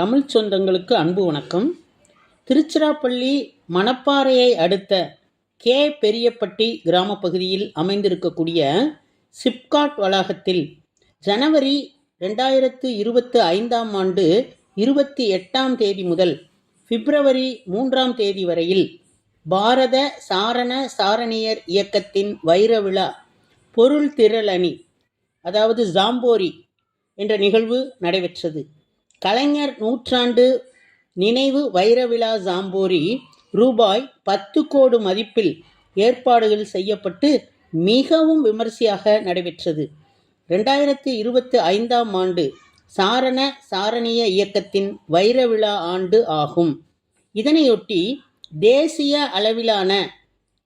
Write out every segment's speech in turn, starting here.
தமிழ் சொந்தங்களுக்கு அன்பு வணக்கம். திருச்சிராப்பள்ளி மணப்பாறையை அடுத்த கே. பெரியப்பட்டி கிராம பகுதியில் அமைந்திருக்கக்கூடிய சிப்காட் வளாகத்தில் ஜனவரி ரெண்டாயிரத்து இருபத்து ஐந்தாம் ஆண்டு இருபத்தி எட்டாம் தேதி முதல் பிப்ரவரி மூன்றாம் தேதி வரையில் பாரத சாரண சாரணியர் இயக்கத்தின் வைர விழா பொருள் திரளணி அதாவது ஜாம்போரி என்ற நிகழ்வு நடைபெற்றது. கலைஞர் நூற்றாண்டு நினைவு வைரவிழா ஜாம்போரி ரூபாய் பத்து கோடி மதிப்பில் ஏற்பாடுகள் செய்யப்பட்டு மிகவும் விமர்சையாக நடைபெற்றது. ரெண்டாயிரத்தி இருபத்தி ஐந்தாம் ஆண்டு சாரண சாரணிய இயக்கத்தின் வைரவிழா ஆண்டு ஆகும். இதனையொட்டி தேசிய அளவிலான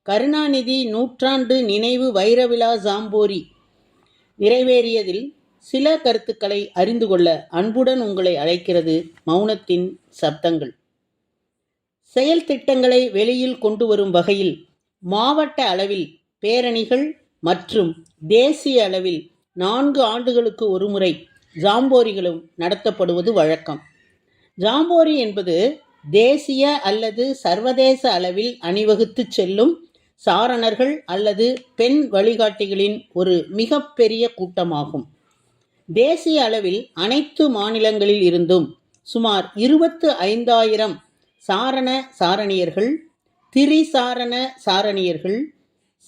கருணாநிதி நூற்றாண்டு நினைவு வைரவிழா ஜாம்போரி நிறைவேறியதில் சில கருத்துக்களை அறிந்து கொள்ள அன்புடன் உங்களை அழைக்கிறது மௌனத்தின் சப்தங்கள். செயல் திட்டங்களை வெளியில் கொண்டு வரும் வகையில் மாவட்ட அளவில் பேரணிகள் மற்றும் தேசிய அளவில் நான்கு ஆண்டுகளுக்கு ஒருமுறை ஜாம்போரிகளும் நடத்தப்படுவது வழக்கம். ஜாம்போரி என்பது தேசிய அல்லது சர்வதேச அளவில் அணிவகுத்துச் செல்லும் சாரணர்கள் அல்லது பெண் வழிகாட்டிகளின் ஒரு மிகப்பெரிய கூட்டமாகும். தேசிய அளவில் அனைத்து மாநிலங்களில் இருந்தும் சுமார் இருபத்து ஐந்தாயிரம் சாரண சாரணியர்கள் திரிசாரண சாரணியர்கள்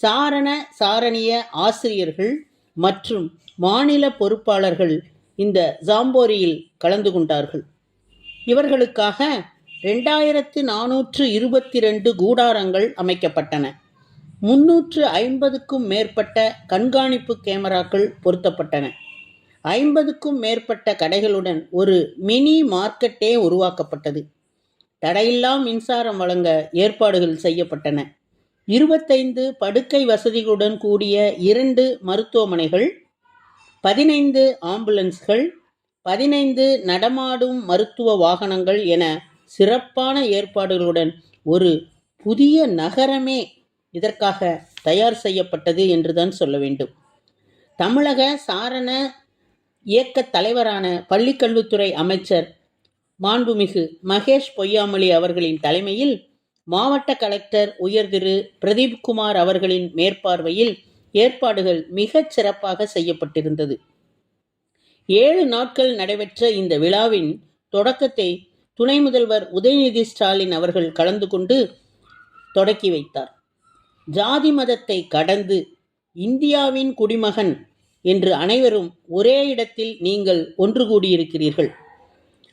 சாரண சாரணிய ஆசிரியர்கள் மற்றும் மாநில பொறுப்பாளர்கள் இந்த ஜாம்போரியில் கலந்து கொண்டார்கள். இவர்களுக்காக ரெண்டாயிரத்து நானூற்று இருபத்தி ரெண்டு கூடாரங்கள் அமைக்கப்பட்டன. முன்னூற்று ஐம்பதுக்கும் மேற்பட்ட கண்காணிப்பு கேமராக்கள் பொருத்தப்பட்டன. ஐம்பதுக்கும் மேற்பட்ட கடைகளுடன் ஒரு மினி மார்க்கெட்டே உருவாக்கப்பட்டது. தடையில்லா மின்சாரம் வழங்க ஏற்பாடுகள் செய்யப்பட்டன. இருபத்தைந்து படுக்கை வசதிகளுடன் கூடிய இரண்டு மருத்துவமனைகள் பதினைந்து ஆம்புலன்ஸ்கள் பதினைந்து நடமாடும் மருத்துவ வாகனங்கள் என சிறப்பான ஏற்பாடுகளுடன் ஒரு புதிய நகரமே இதற்காக தயார் செய்யப்பட்டது என்றுதான் சொல்ல வேண்டும். தமிழக சாரண இயக்க தலைவரான பள்ளிக்கல்வித்துறை அமைச்சர் மாண்புமிகு மகேஷ் பொய்யாமொழி அவர்களின் தலைமையில் மாவட்ட கலெக்டர் உயர் திரு பிரதீப் குமார் அவர்களின் மேற்பார்வையில் ஏற்பாடுகள் மிகச் சிறப்பாக செய்யப்பட்டிருந்தது. ஏழு நாட்கள் நடைபெற்ற இந்த விழாவின் தொடக்கத்தை துணை முதல்வர் உதயநிதி ஸ்டாலின் அவர்கள் கலந்து கொண்டு தொடக்கி வைத்தார். ஜாதி மதத்தை கடந்து இந்தியாவின் குடிமகன் என்று அனைவரும் ஒரே இடத்தில் நீங்கள் ஒன்று கூடியிருக்கிறீர்கள்.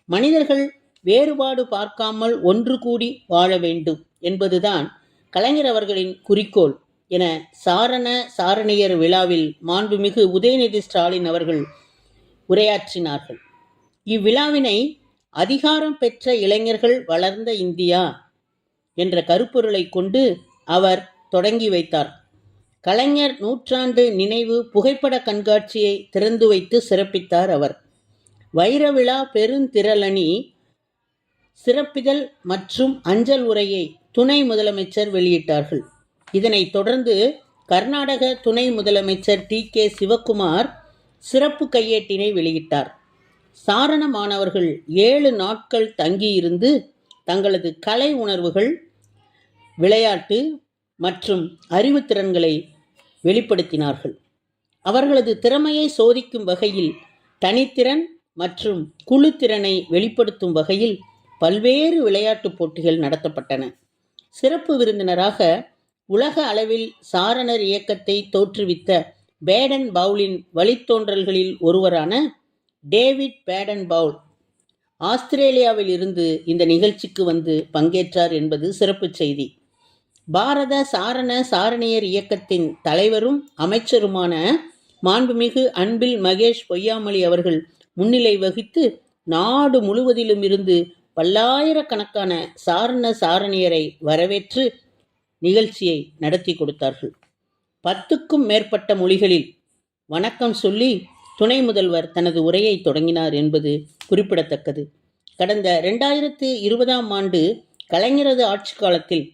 மனிதர்கள் வேறுபாடு பார்க்காமல் ஒன்று கூடி வாழ வேண்டும் என்பதுதான் கலைஞர் அவர்களின் குறிக்கோள் என சாரண சாரணியர் விழாவில் மாண்புமிகு உதயநிதி ஸ்டாலின் அவர்கள் உரையாற்றினார்கள். இவ்விழாவினை அதிகாரம் பெற்ற இளைஞர்கள் வளர்ந்த இந்தியா என்ற கருப்பொருளை கொண்டு அவர் தொடங்கி வைத்தார். கலைஞர் நூற்றாண்டு நினைவு புகைப்பட கண்காட்சியை திறந்து வைத்து சிறப்பித்தார் அவர். வைரவிழா பெருந்திரளணி சிறப்பிதழ் மற்றும் அஞ்சல் உரையை துணை முதலமைச்சர் வெளியிட்டார்கள். இதனைத் தொடர்ந்து கர்நாடக துணை முதலமைச்சர் டி. கே. சிவக்குமார் சிறப்பு கையேட்டினை வெளியிட்டார். சாரண மாணவர்கள் ஏழு நாட்கள் தங்கியிருந்து தங்களது கலை உணர்வுகள் விளையாட்டு மற்றும் அறிவுத்திறன்களை வெளிப்படுத்தினார்கள். அவர்களது திறமையை சோதிக்கும் வகையில் தனித்திறன் மற்றும் குழுத்திறனை வெளிப்படுத்தும் வகையில் பல்வேறு விளையாட்டுப் போட்டிகள் நடத்தப்பட்டன. சிறப்பு விருந்தினராக உலக அளவில் சாரணர் இயக்கத்தை தோற்றுவித்த பேடன் பவுலின் வழித்தோன்றல்களில் ஒருவரான டேவிட் பேடன் பவுல் ஆஸ்திரேலியாவில் இருந்து இந்த நிகழ்ச்சிக்கு வந்து பங்கேற்றார் என்பது சிறப்பு செய்தி. பாரத சாரண சாரணியர் இயக்கத்தின் தலைவரும் அமைச்சருமான மாண்புமிகு அன்பில் மகேஷ் பொய்யாமொழி அவர்கள் முன்னிலை வகித்து நாடு முழுவதிலும் இருந்து பல்லாயிரக்கணக்கான சாரண சாரணியரை வரவேற்று நிகழ்ச்சியை நடத்தி கொடுத்தார்கள். பத்துக்கும் மேற்பட்ட மொழிகளில் வணக்கம் சொல்லி துணை முதல்வர் தனது உரையை தொடங்கினார் என்பது குறிப்பிடத்தக்கது. கடந்த ரெண்டாயிரத்து இருபதாம் ஆண்டு கலைஞரது ஆட்சி காலத்தில்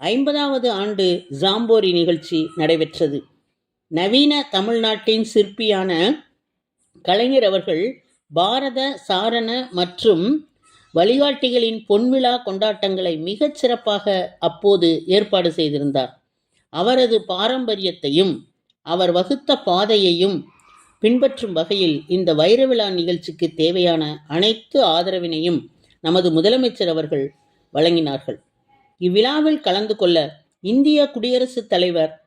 ஐம்பதாவது ஆண்டு ஜாம்போரி நிகழ்ச்சி நடைபெற்றது. நவீன தமிழ்நாட்டின் சிற்பியான கலைஞர் அவர்கள் பாரத சாரண மற்றும் வழிகாட்டிகளின் பொன்விழா கொண்டாட்டங்களை மிகச் சிறப்பாக அப்போது ஏற்பாடு செய்திருந்தார். அவரது பாரம்பரியத்தையும் அவர் வகுத்த பாதையையும் பின்பற்றும் வகையில் இந்த வைர விழா நிகழ்ச்சிக்கு தேவையான அனைத்து ஆதரவினையும் நமது முதலமைச்சர் அவர்கள் வழங்கினார்கள். இவ்விழாவில் கலந்து கொள்ள இந்திய குடியரசுத் தலைவர்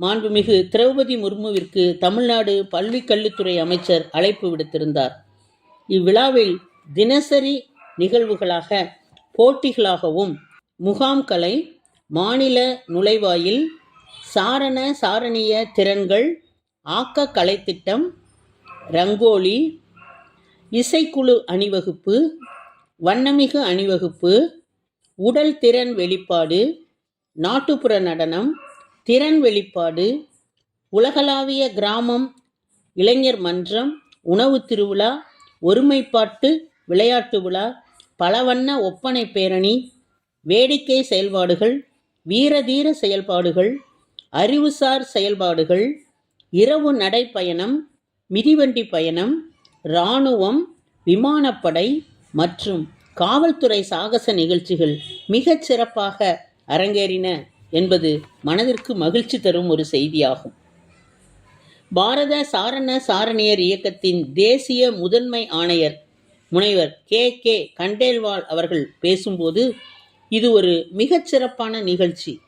மாண்புமிகு திரௌபதி முர்முவிற்கு தமிழ்நாடு பள்ளிக் கல்வித்துறை அமைச்சர் அழைப்பு விடுத்திருந்தார். இவ்விழாவில் தினசரி நிகழ்வுகளாக போட்டிகளாகவும் முகாம்கலை மாநில நுழைவாயில் சாரண சாரணிய திறன்கள் ஆக்க கலைத்திட்டம் ரங்கோலி இசைக்குழு அணிவகுப்பு வண்ணமிகு அணிவகுப்பு உடல் திறன் வெளிப்பாடு நாட்டுப்புற நடனம் திறன் வெளிப்பாடு உலகளாவிய கிராமம் இளைஞர் மன்றம் உணவு திருவிழா ஒருமைப்பாட்டு விளையாட்டு விழா பலவண்ண ஒப்பனை பேரணி வேடிக்கை செயல்பாடுகள் வீரதீர செயல்பாடுகள் அறிவுசார் செயல்பாடுகள் இரவு நடைப்பயணம் மிதிவண்டி பயணம் இராணுவம் விமானப்படை மற்றும் காவல்துறை சாகச நிகழ்ச்சிகள் மிகச் சிறப்பாக அரங்கேறின என்பது மனதிற்கு மகிழ்ச்சி தரும் ஒரு செய்தியாகும். பாரத சாரண சாரணியர் இயக்கத்தின் தேசிய முதன்மை ஆணையர் முனைவர் கே. கே. கண்டேல்வால் அவர்கள் பேசும்போது இது ஒரு மிகச் சிறப்பான நிகழ்ச்சி.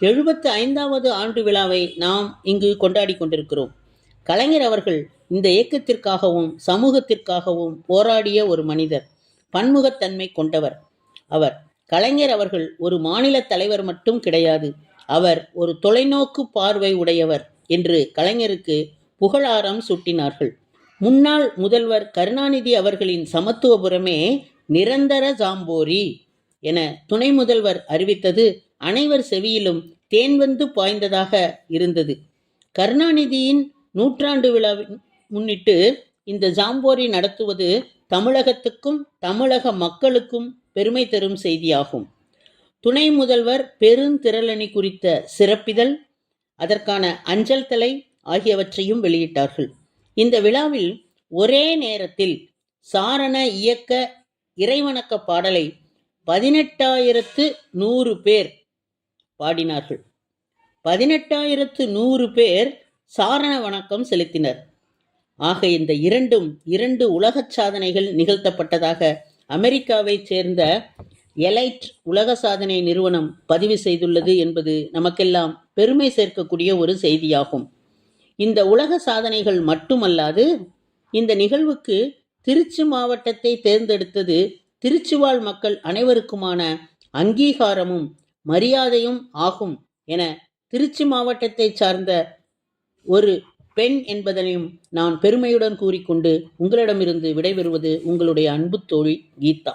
எழுபத்து ஐந்தாவது ஆண்டு விழாவை நாம் இங்கு கொண்டாடி கொண்டிருக்கிறோம். கலைஞர் அவர்கள் இந்த இயக்கத்திற்காகவும் சமூகத்திற்காகவும் போராடிய ஒரு மனிதர். பன்முகத்தன்மை கொண்டவர். அவர் கலைஞர் அவர்கள் ஒரு மாநில தலைவர் மட்டும் கிடையாது அவர் ஒரு தொலைநோக்கு பார்வை உடையவர் என்று கலைஞருக்கு புகழாரம் சூட்டினார்கள். முன்னாள் முதல்வர் கருணாநிதி அவர்களின் சமத்துவபுரமே நிரந்தர ஜாம்போரி என துணை முதல்வர் அறிவித்தது அனைவர் செவியிலும் தேன் வந்து பாய்ந்ததாக இருந்தது. கருணாநிதியின் நூற்றாண்டு விழாவின் முன்னிட்டு இந்த ஜாம்போரி நடத்துவது தமிழகத்துக்கும் தமிழக மக்களுக்கும் பெருமை தரும் செய்தியாகும். துணை முதல்வர் பெருந்திரளணி குறித்த சிறப்பிதழ் அதற்கான அஞ்சல் தலை ஆகியவற்றையும் வெளியிட்டார்கள். இந்த விழாவில் ஒரே நேரத்தில் சாரண இயக்க இறைவணக்க பாடலை பதினெட்டாயிரத்து நூறு பேர் பாடினார்கள். பதினெட்டாயிரத்து நூறு பேர் சாரண வணக்கம் செலுத்தினர். ஆக இந்த இரண்டும் இரண்டு உலகச் சாதனைகள் நிகழ்த்தப்பட்டதாக அமெரிக்காவைச் சேர்ந்த எலைட் உலக சாதனை நிறுவனம் பதிவு செய்துள்ளது என்பது நமக்கெல்லாம் பெருமை சேர்க்கக்கூடிய ஒரு செய்தியாகும். இந்த உலக சாதனைகள் மட்டுமல்லாது இந்த நிகழ்வுக்கு திருச்சி மாவட்டத்தை தேர்ந்தெடுத்தது திருச்சிவாழ் மக்கள் அனைவருக்குமான அங்கீகாரமும் மரியாதையும் ஆகும் என திருச்சி மாவட்டத்தை சார்ந்த ஒரு பெண் என்பதனையும் நான் பெருமையுடன் கூறிக்கொண்டு உங்களிடமிருந்து விடைபெறுவது உங்களுடைய அன்பு தோழி கீதா.